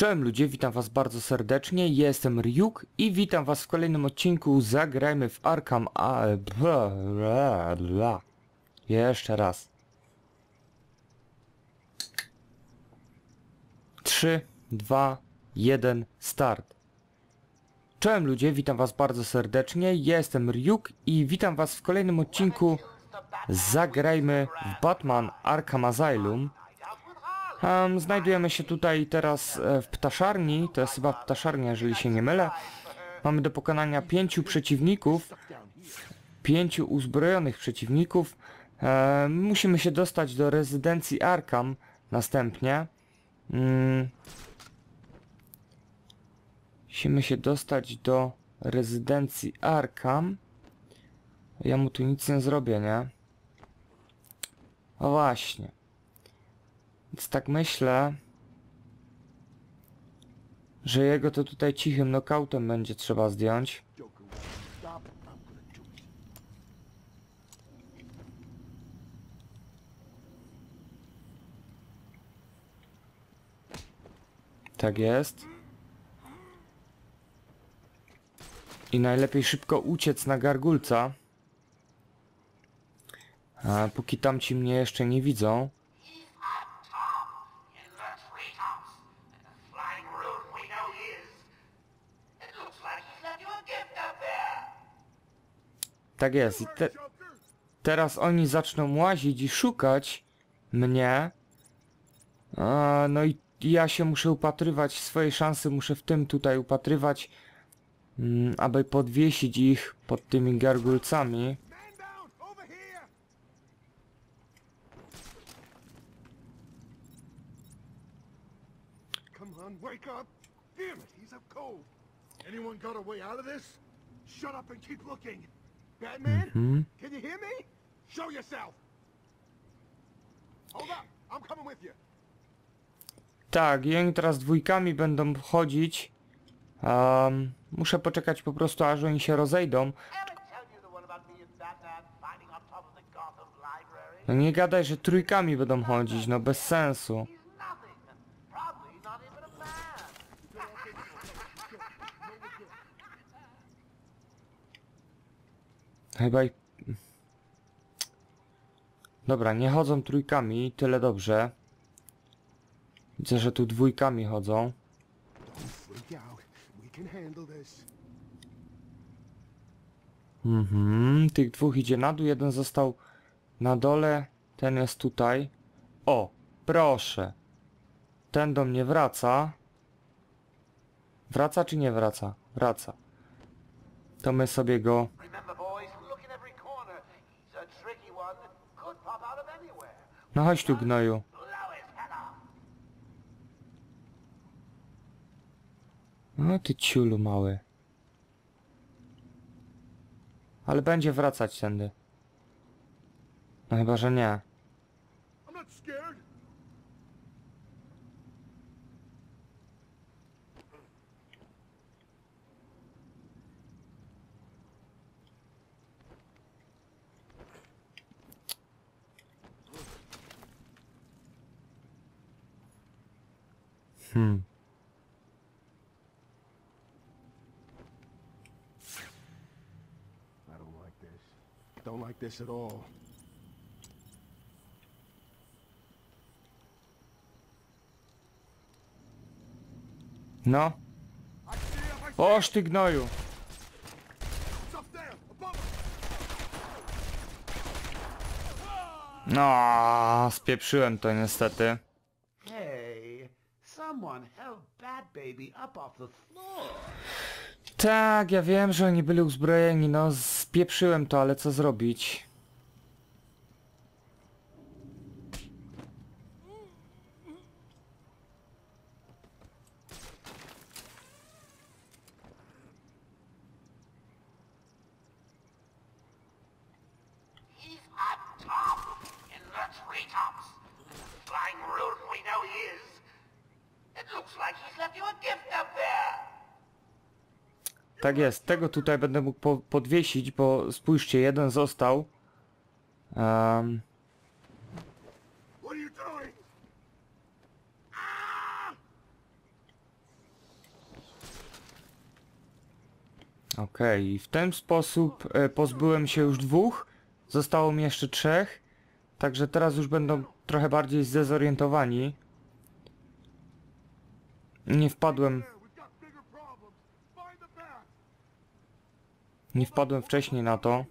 Cześć ludzie, witam was bardzo serdecznie, jestem Ryuk i witam was w kolejnym odcinku Zagrajmy w Arkham A... Bla, bla, bla. Jeszcze raz. 3, 2, 1, start. Cześć ludzie, witam was bardzo serdecznie, jestem Ryuk i witam was w kolejnym odcinku Zagrajmy w Batman Arkham Asylum. Um, znajdujemy się tutaj teraz e, w ptaszarni, to jest chyba ptaszarnia, jeżeli się nie mylę. Mamy do pokonania pięciu przeciwników, pięciu uzbrojonych przeciwników. E, musimy się dostać do rezydencji Arkham następnie. Mm. Musimy się dostać do rezydencji Arkham. Ja mu tu nic nie zrobię, nie? O właśnie. Więc tak myślę, że jego to tutaj cichym knockoutem będzie trzeba zdjąć. Tak jest. I najlepiej szybko uciec na gargulca. A póki tamci mnie jeszcze nie widzą. Tak jest. I te teraz oni zaczną łazić i szukać mnie. A, no i ja się muszę upatrywać, swojej szansy muszę w tym tutaj upatrywać, mm, aby podwiesić ich pod tymi gargulcami. Anyone got a way out of this? Shut up and keep looking. Batman? Hmm? Can you hear me? Show yourself! Hold up, I'm coming with you. Tak, i oni teraz dwójkami będą chodzić. Um, muszę poczekać po prostu aż oni się rozejdą. No nie gadaj, że trójkami będą chodzić, no bez sensu. Chyba i... Dobra, nie chodzą trójkami, tyle dobrze. Widzę, że tu dwójkami chodzą. Mhm, tych dwóch idzie na dół, jeden został na dole, ten jest tutaj. O, proszę. Ten do mnie wraca. Wraca czy nie wraca? Wraca. To my sobie go... No chodź tu gnoju. No ty ciulu mały. Ale będzie wracać tędy. No chyba, że nie. Hmm. I don't like this. Don't like this at all. No. I see him, I see Oż ty gnoju. No, spieprzyłem to niestety. Tak, ja wiem, że oni byli uzbrojeni, no spieprzyłem to, ale co zrobić? Flying Looks like he's left you a gift up there. Tak jest, tego tutaj będę mógł po podwiesić, bo spójrzcie, jeden został. Um... Okej, okay, w ten sposób e, pozbyłem się już dwóch, zostało mi jeszcze trzech, także teraz już będą trochę bardziej zdezorientowani the path. nie wpadłem wcześniej na to.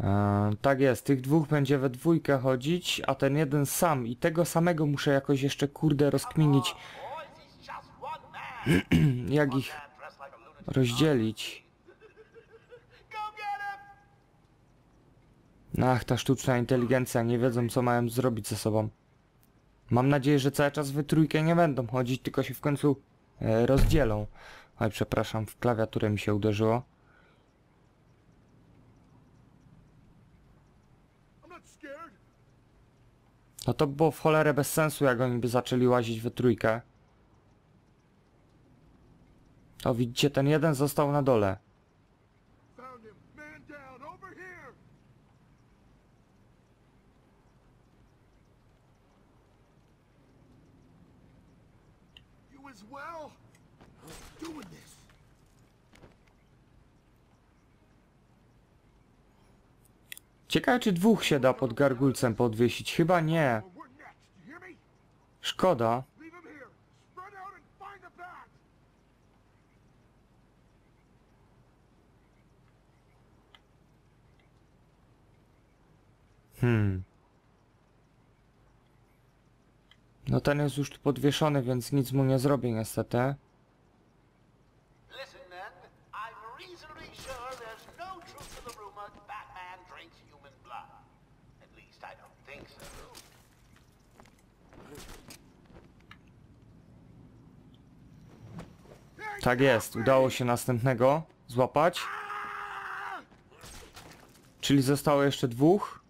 E, tak jest, tych dwóch będzie we dwójkę chodzić, a ten jeden sam i tego samego muszę jakoś jeszcze kurde rozkminić, jak ich rozdzielić. Ach, ta sztuczna inteligencja, nie wiedzą co mają zrobić ze sobą. Mam nadzieję, że cały czas we trójkę nie będą chodzić, tylko się w końcu e, rozdzielą. Oj, przepraszam, w klawiaturę mi się uderzyło. No to było w cholerę bez sensu, jak oni by zaczęli łazić we trójkę. O, widzicie, ten jeden został na dole. Ciekawe, czy dwóch się da pod gargulcem podwiesić. Chyba nie. Szkoda. Hmm. No ten jest już tu podwieszony, więc nic mu nie zrobię niestety. Tak jest, udało się następnego złapać. Czyli zostało jeszcze dwóch.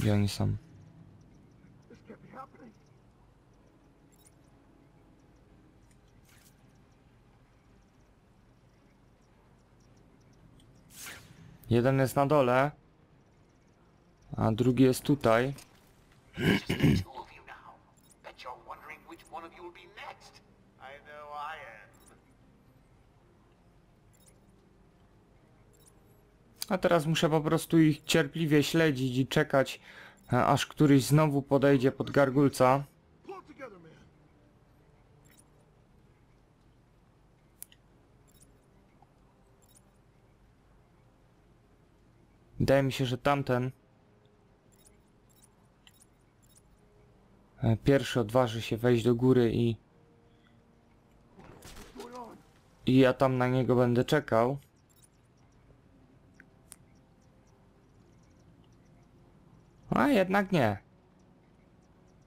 Gdzie oni są? Jeden jest na dole, a drugi jest tutaj. A teraz muszę po prostu ich cierpliwie śledzić i czekać, e, aż któryś znowu podejdzie pod gargulca. Wydaje mi się, że tamten e, pierwszy odważy się wejść do góry i, i ja tam na niego będę czekał. A jednak nie.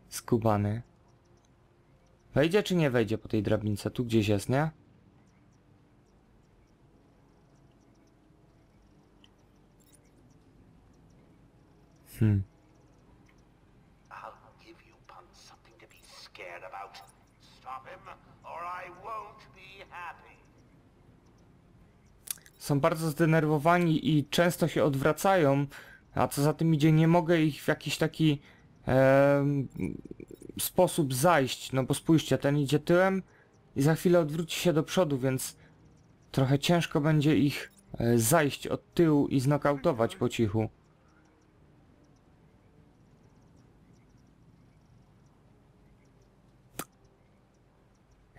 Skubany. Wejdzie czy nie wejdzie po tej drabince? Tu gdzieś jest, nie? Hmm. Są bardzo zdenerwowani i często się odwracają, a co za tym idzie, nie mogę ich w jakiś taki em, sposób zajść, no bo spójrzcie, ten idzie tyłem i za chwilę odwróci się do przodu, więc trochę ciężko będzie ich e, zajść od tyłu i znokautować po cichu.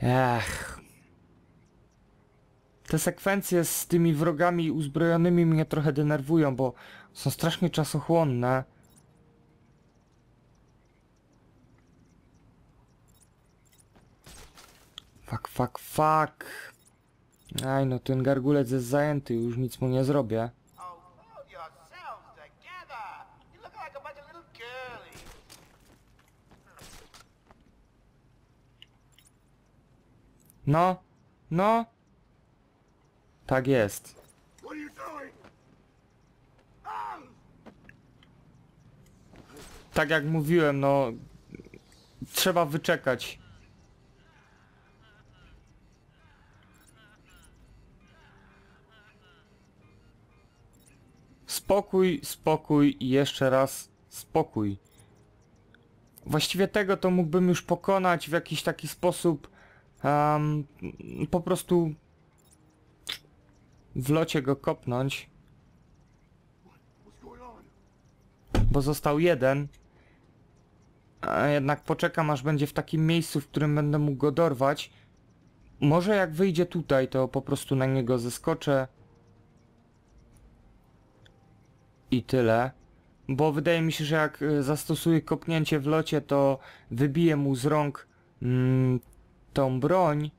Ech, te sekwencje z tymi wrogami uzbrojonymi mnie trochę denerwują, bo są strasznie czasochłonne. Fuck, fuck, fuck. Aj no, ten gargulec jest zajęty, już nic mu nie zrobię. No, no. Tak jest. Tak jak mówiłem, no... Trzeba wyczekać. Spokój, spokój i jeszcze raz spokój. Właściwie tego to mógłbym już pokonać w jakiś taki sposób em, po prostu w locie go kopnąć, bo został jeden. Jednak poczekam aż będzie w takim miejscu, w którym będę mógł go dorwać. Może jak wyjdzie tutaj, to po prostu na niego zeskoczę. I tyle. Bo wydaje mi się, że jak y, zastosuję kopnięcie w locie, to wybiję mu z rąk mm, tą broń.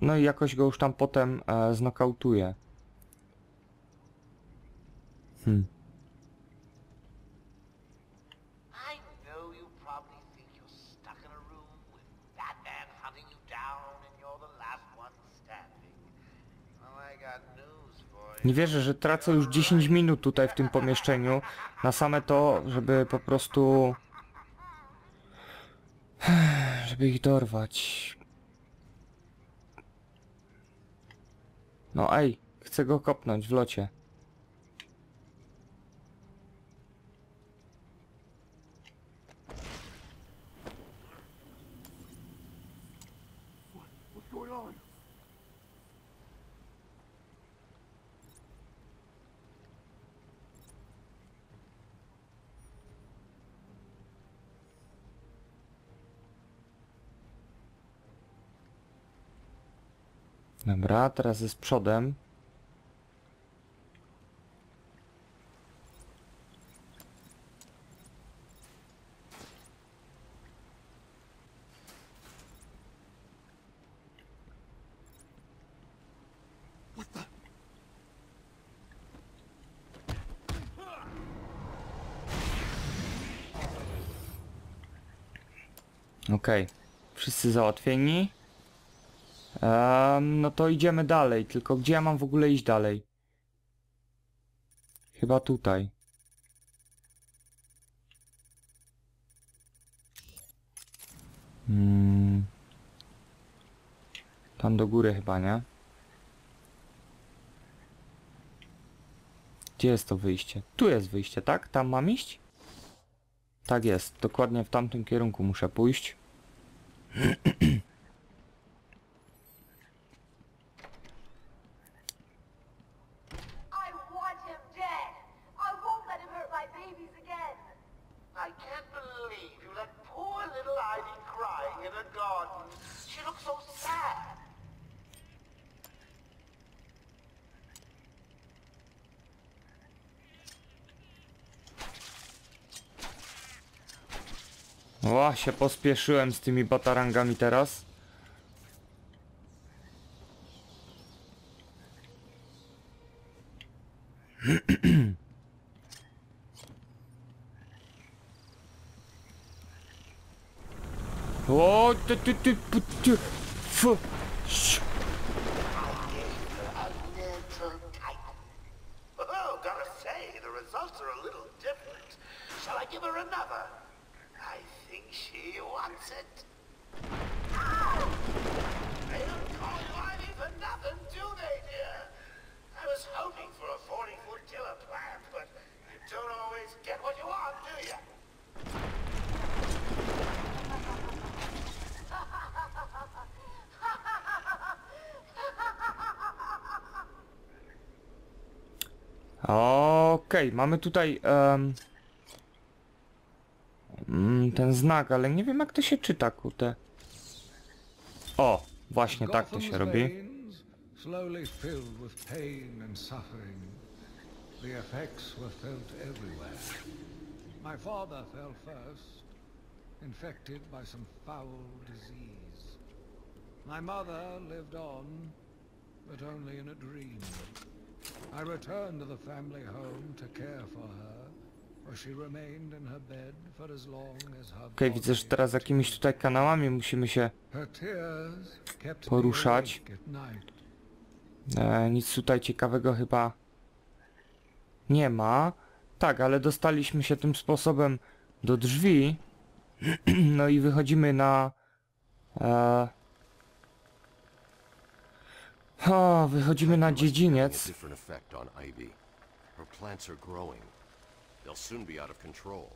No i jakoś go już tam potem e, znokautuję. Hmm. I know you probably think you're stuck in a room with Batman hunting you down and you're the last one standing. Well, I got news for you. Nie wierzę, że tracę już 10 minut tutaj w tym pomieszczeniu na same to, żeby po prostu... żeby ich dorwać. No ej, chcę go kopnąć w locie. Dobra, teraz jest przodem. Okej, wszyscy załatwieni. Em, no to idziemy dalej, tylko gdzie ja mam w ogóle iść dalej? Chyba tutaj. Hmm. Tam do góry chyba, nie? Gdzie jest to wyjście? Tu jest wyjście, tak? Tam mam iść? Tak jest, dokładnie w tamtym kierunku muszę pójść. się pospieszyłem z tymi batarangami teraz. O, ty, ty, ty, ty, ty, it. They don't call Ivy for nothing, do they, dear? I was hoping for a 40-foot killer plant, but you don't always get what you want, do you? Okej, mamy tutaj mm, ten znak, ale nie wiem jak to się czyta, kurde. O, właśnie tak to się robi. infected by some foul disease. My mother lived on, but only in a dream. I returned to the family home to care for her, Okej, widzę, że teraz jakimiś tutaj kanałami musimy się... Poruszać. E, nic tutaj ciekawego chyba nie ma. Tak, ale dostaliśmy się tym sposobem do drzwi. No i wychodzimy na... E, o, wychodzimy na dziedziniec. They'll soon be out of control.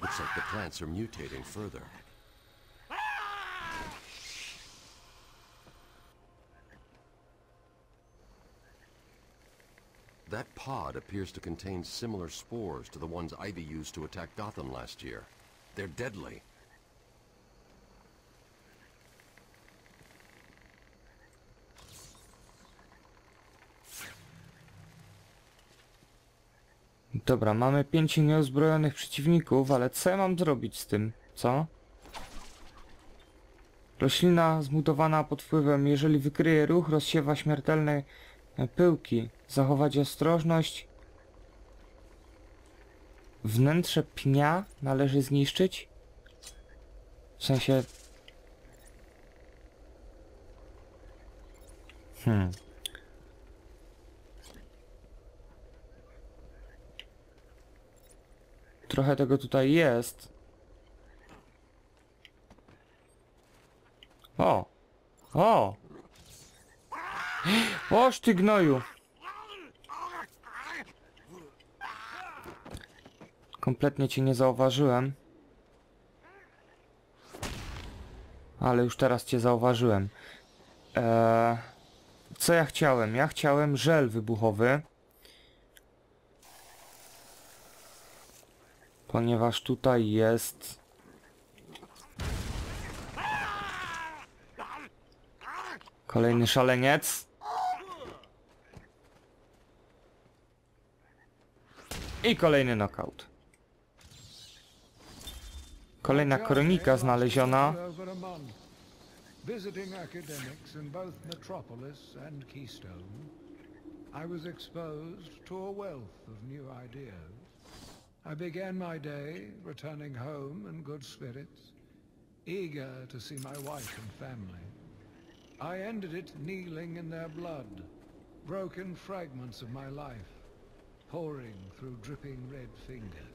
Looks like the plants are mutating further. That pod appears to contain similar spores to the ones Ivy used to attack Gotham last year. They're deadly. Dobra, mamy pięciu nieuzbrojonych przeciwników, ale co ja mam zrobić z tym? Co? Roślina zmutowana pod wpływem, jeżeli wykryje ruch, rozsiewa śmiertelne pyłki. Zachować ostrożność. Wnętrze pnia należy zniszczyć? W sensie... Hmm. Trochę tego tutaj jest. O! O! Oż ty gnoju! Kompletnie cię nie zauważyłem. Ale już teraz cię zauważyłem. Eee, co ja chciałem? Ja chciałem żel wybuchowy. Ponieważ tutaj jest... Kolejny szaleniec. I kolejny knockout. Kolejna kronika znaleziona. Visiting academics in both Metropolis and Keystone, I was exposed to a wealth of new ideas. I began my day returning home in good spirits, eager to see my wife and family. I ended it kneeling in their blood, broken fragments of my life, pouring through dripping red fingers.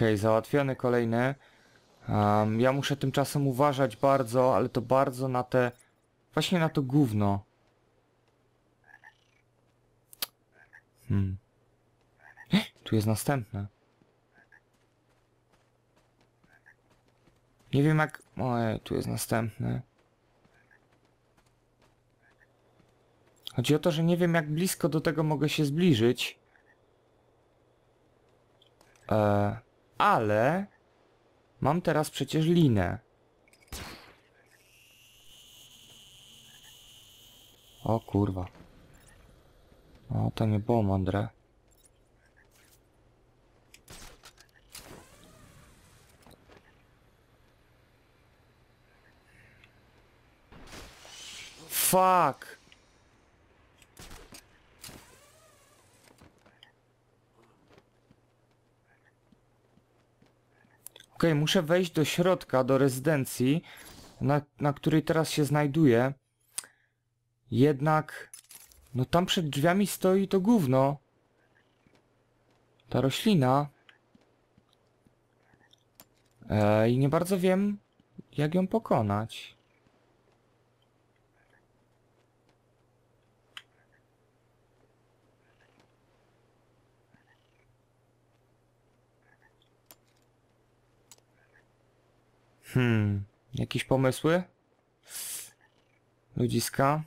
Okej, załatwiony kolejny. Um, ja muszę tymczasem uważać bardzo, ale to bardzo na te... Właśnie na to gówno. Hmm. Tu jest następne. Nie wiem jak... Ojej, tu jest następny. Chodzi o to, że nie wiem jak blisko do tego mogę się zbliżyć. Eee, ale mam teraz przecież linę. O kurwa. O, to nie było mądre. Fuck! Okej, muszę wejść do środka, do rezydencji, na, na której teraz się znajduję. Jednak, no tam przed drzwiami stoi to gówno. Ta roślina. E, I nie bardzo wiem, jak ją pokonać. Hmm, jakieś pomysły? Ludziska?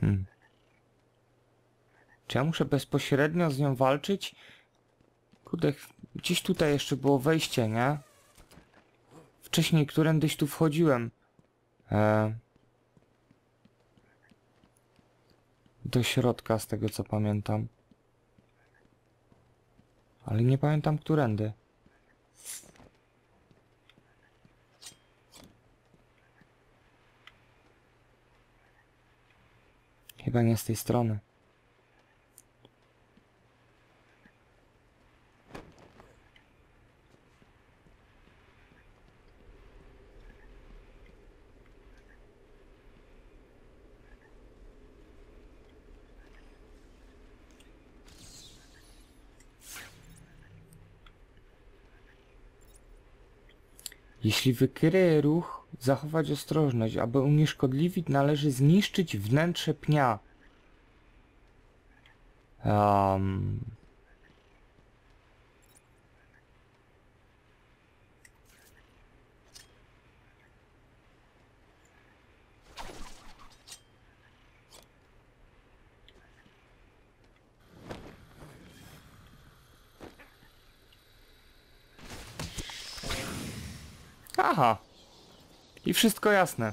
Hmm. Czy ja muszę bezpośrednio z nią walczyć? Kurde, gdzieś tutaj jeszcze było wejście, nie? Wcześniej którędyś tu wchodziłem. E... Do środka, z tego co pamiętam. Ale nie pamiętam którędy. Chyba nie z tej strony. Jeśli wykryje ruch, zachować ostrożność. Aby unieszkodliwić, należy zniszczyć wnętrze pnia. Um, Aha. I wszystko jasne.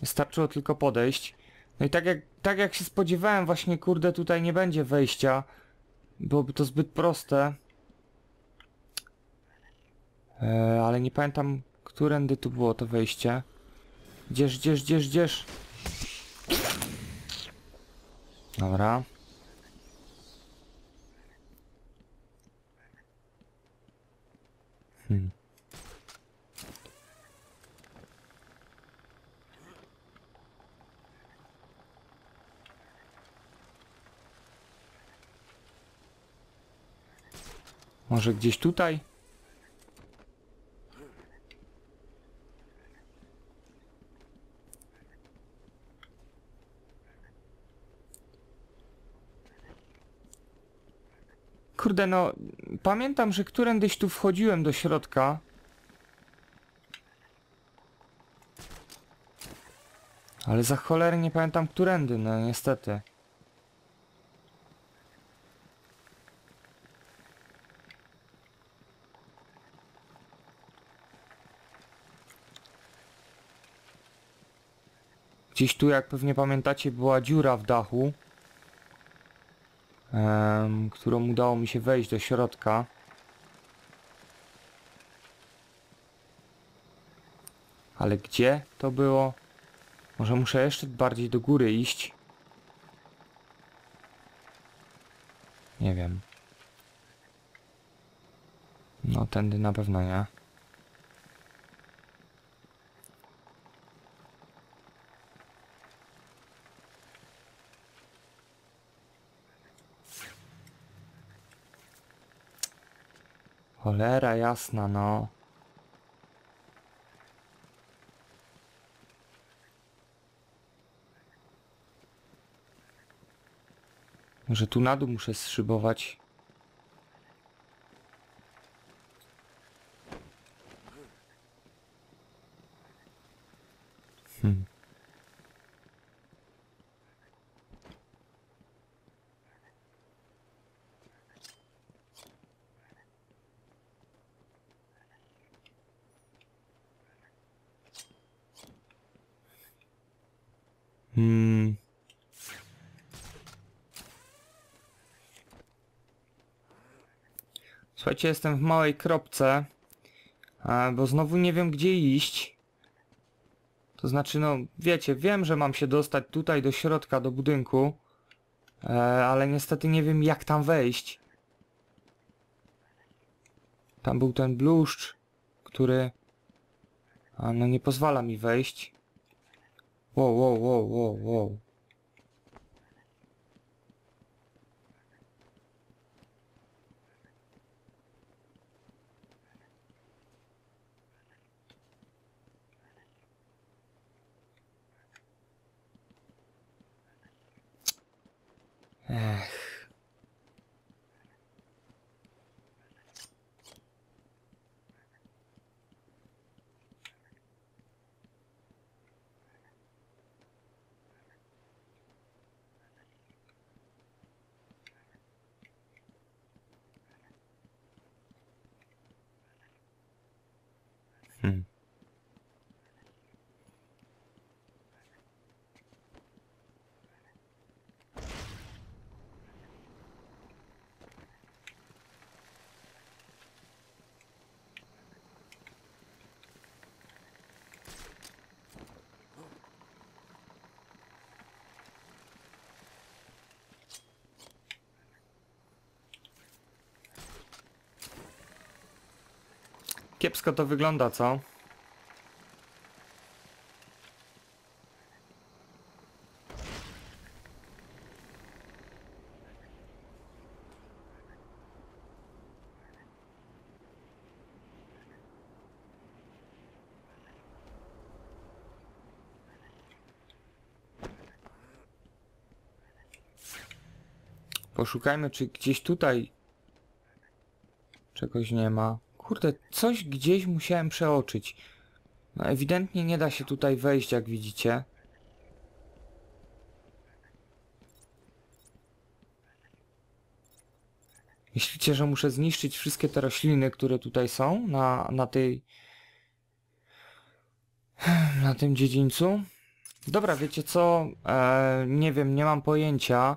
Wystarczyło tylko podejść. No i tak jak, tak jak się spodziewałem, właśnie kurde tutaj nie będzie wejścia. Byłoby to zbyt proste. E, ale nie pamiętam, którędy tu było to wejście. Gdzież, gdzież, gdzież, gdzież? Dobra. Może gdzieś tutaj? Kurde no, pamiętam, że którędyś tu wchodziłem do środka. Ale za cholerę nie pamiętam którędy, no niestety. Gdzieś tu, jak pewnie pamiętacie, była dziura w dachu, em, którą udało mi się wejść do środka. Ale gdzie to było? Może muszę jeszcze bardziej do góry iść? Nie wiem. No, tędy na pewno nie. Cholera jasna, no. Może tu na dół muszę zszybować. Hmm. Hmm. Słuchajcie, jestem w małej kropce, bo znowu nie wiem gdzie iść. To znaczy, no wiecie, wiem, że mam się dostać tutaj do środka, do budynku, e, ale niestety nie wiem jak tam wejść. Tam był ten bluszcz, który no nie pozwala mi wejść. 喔喔喔喔喔 Hmm. Kiepsko to wygląda, co? Poszukajmy, czy gdzieś tutaj czegoś nie ma. Kurde, coś gdzieś musiałem przeoczyć. No ewidentnie nie da się tutaj wejść, jak widzicie. Myślicie, że muszę zniszczyć wszystkie te rośliny, które tutaj są na, na tej... na tym dziedzińcu? Dobra, wiecie co? E, nie wiem, nie mam pojęcia.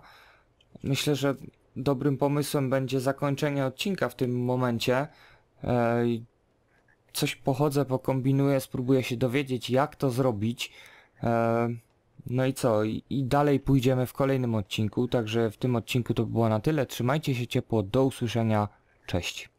Myślę, że dobrym pomysłem będzie zakończenie odcinka w tym momencie. Coś pochodzę, pokombinuję, spróbuję się dowiedzieć jak to zrobić. E, no i co? I, dalej pójdziemy w kolejnym odcinku, także w tym odcinku to by było na tyle. Trzymajcie się ciepło, do usłyszenia, cześć.